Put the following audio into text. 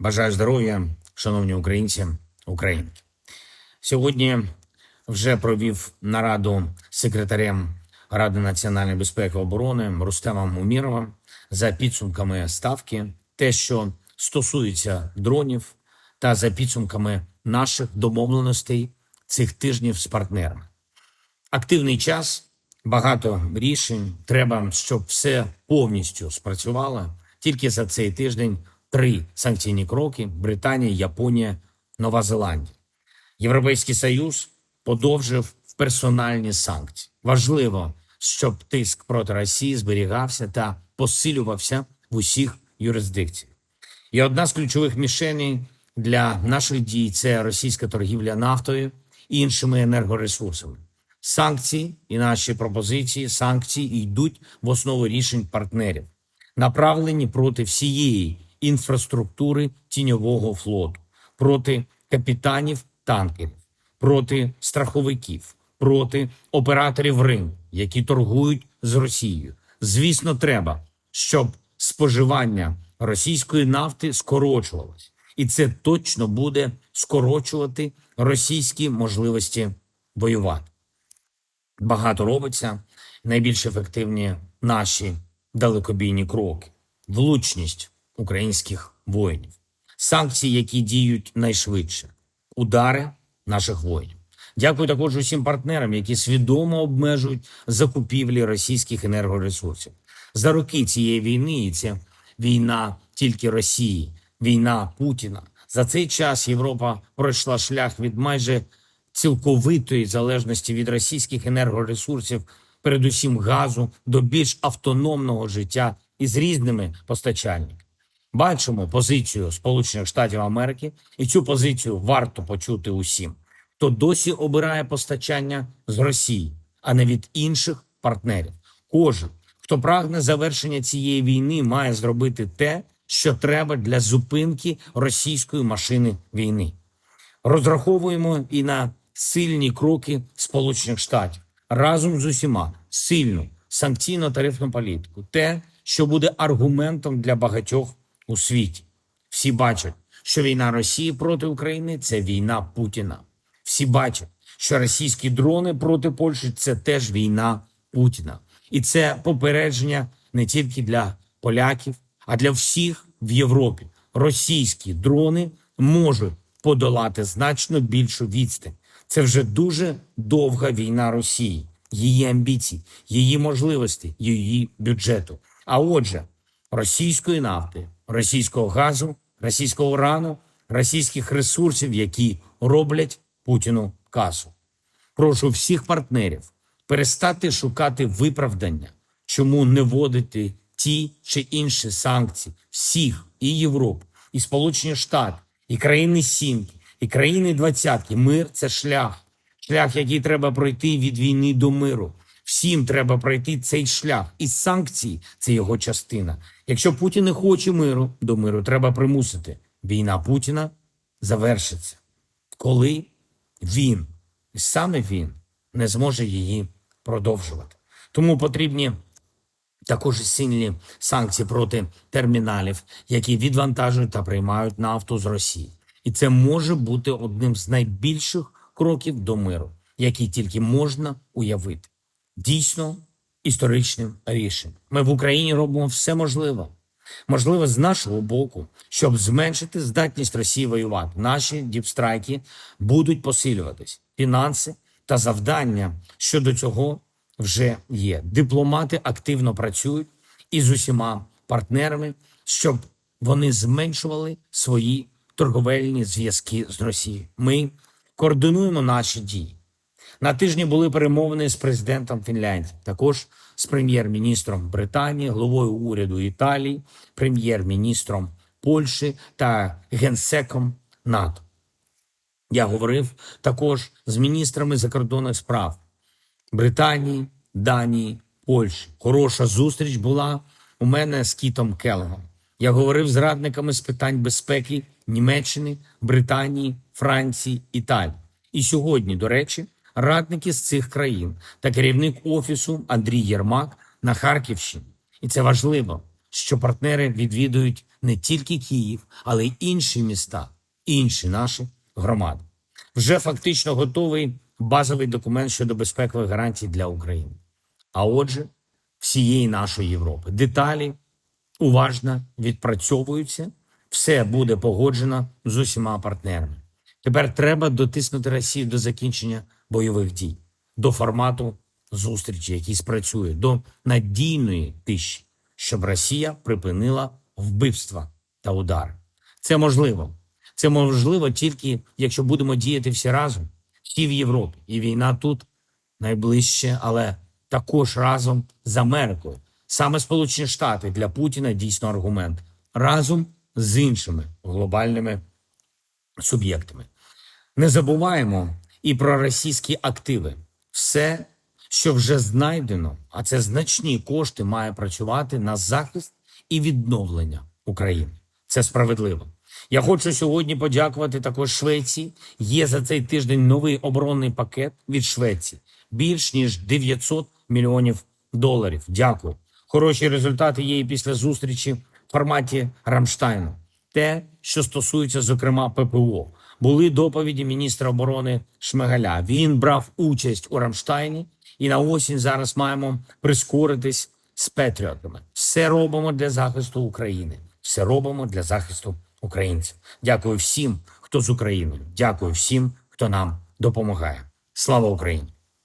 Бажаю здоров'я, шановні українці, українки. Сьогодні вже провів нараду з секретарем Ради національної безпеки і оборони Рустемом Уміровим за підсумками ставки, те, що стосується дронів, та за підсумками наших домовленостей цих тижнів з партнерами. Активний час, багато рішень. Треба, щоб все повністю спрацювало. Тільки за цей тиждень три санкційні кроки: Британія, Японія, Нова Зеландія. Європейський Союз подовжив персональні санкції. Важливо, щоб тиск проти Росії зберігався та посилювався в усіх юрисдикціях. І одна з ключових мішеней для наших дій це російська торгівля нафтою і іншими енергоресурсами. Санкції і наші пропозиції санкції йдуть в основу рішень партнерів, направлені проти всієї інфраструктури тіньового флоту, проти капітанів танкерів, проти страховиків, проти операторів ринку, які торгують з Росією. Звісно, треба, щоб споживання російської нафти скорочувалось, і це точно буде скорочувати російські можливості воювати. Багато робиться. Найбільш ефективні наші далекобійні кроки, влучність українських воїнів, санкції, які діють найшвидше, удари наших воїнів. Дякую також усім партнерам, які свідомо обмежують закупівлі російських енергоресурсів. За роки цієї війни, і це війна тільки Росії, війна Путіна. За цей час Європа пройшла шлях від майже цілковитої залежності від російських енергоресурсів, передусім газу, до більш автономного життя із різними постачальниками. Бачимо позицію Сполучених Штатів Америки, і цю позицію варто почути усім, хто досі обирає постачання з Росії, а не від інших партнерів. Кожен, хто прагне завершення цієї війни, має зробити те, що треба для зупинки російської машини війни. Розраховуємо і на сильні кроки Сполучених Штатів разом з усіма сильну санкційно-тарифну політику, те, що буде аргументом для багатьох у світі. Всі бачать, що війна Росії проти України це війна Путіна. Всі бачать, що російські дрони проти Польщі це теж війна Путіна. І це попередження не тільки для поляків, а для всіх в Європі. Російські дрони можуть подолати значно більшу відстань. Це вже дуже довга війна Росії, її амбіцій, її можливості, її бюджету. А отже, російської нафти, російського газу, російського урану, російських ресурсів, які роблять Путіну касу. Прошу всіх партнерів перестати шукати виправдання, чому не вводити ті чи інші санкції всіх і Європу, і Сполучені Штати, і країни Сімки, і країни двадцятки. Мир це шлях, шлях, який треба пройти від війни до миру. Всім треба пройти цей шлях, і санкції це його частина. Якщо Путін не хоче миру, до миру треба примусити. Війна Путіна завершиться, коли він, і саме він, не зможе її продовжувати. Тому потрібні також сильні санкції проти терміналів, які відвантажують та приймають нафту з Росії. І це може бути одним з найбільших кроків до миру, який тільки можна уявити. Дійсно історичним рішенням. Ми в Україні робимо все можливе. Можливо, з нашого боку, щоб зменшити здатність Росії воювати. Наші діпстрайки будуть посилюватись. Фінанси та завдання щодо цього вже є. Дипломати активно працюють із усіма партнерами, щоб вони зменшували свої торговельні зв'язки з Росією. Ми координуємо наші дії. На тижні були перемовини з президентом Фінляндії, також з прем'єр-міністром Британії, головою уряду Італії, прем'єр-міністром Польщі та генсеком НАТО. Я говорив також з міністрами закордонних справ Британії, Данії, Польщі. Хороша зустріч була у мене з Кітом Келлогом. Я говорив з радниками з питань безпеки Німеччини, Британії, Франції, Італії. І сьогодні, до речі, радники з цих країн та керівник офісу Андрій Єрмак на Харківщині. І це важливо, що партнери відвідують не тільки Київ, але й інші міста, інші наші громади. Вже фактично готовий базовий документ щодо безпекових гарантій для України. А отже, всієї нашої Європи. Деталі уважно відпрацьовуються, все буде погоджено з усіма партнерами. Тепер треба дотиснути Росію до закінчення бойових дій, до формату зустрічі, який спрацює, до надійної тиші, щоб Росія припинила вбивства та удари. Це можливо. Це можливо тільки якщо будемо діяти всі разом, всі в Європі. І війна тут найближче, але також разом з Америкою. Саме Сполучені Штати для Путіна дійсно аргумент разом з іншими глобальними суб'єктами. Не забуваємо і про російські активи. Все, що вже знайдено, а це значні кошти, має працювати на захист і відновлення України. Це справедливо. Я хочу сьогодні подякувати також Швеції. Є за цей тиждень новий оборонний пакет від Швеції більш ніж 900 мільйонів доларів. Дякую. Хороші результати є і після зустрічі в форматі Рамштайну. Те, що стосується, зокрема, ППО, були доповіді міністра оборони Шмигаля. Він брав участь у Рамштайні, і на осінь зараз маємо прискоритись з Петріотами. Все робимо для захисту України. Все робимо для захисту українців. Дякую всім, хто з Україною. Дякую всім, хто нам допомагає. Слава Україні!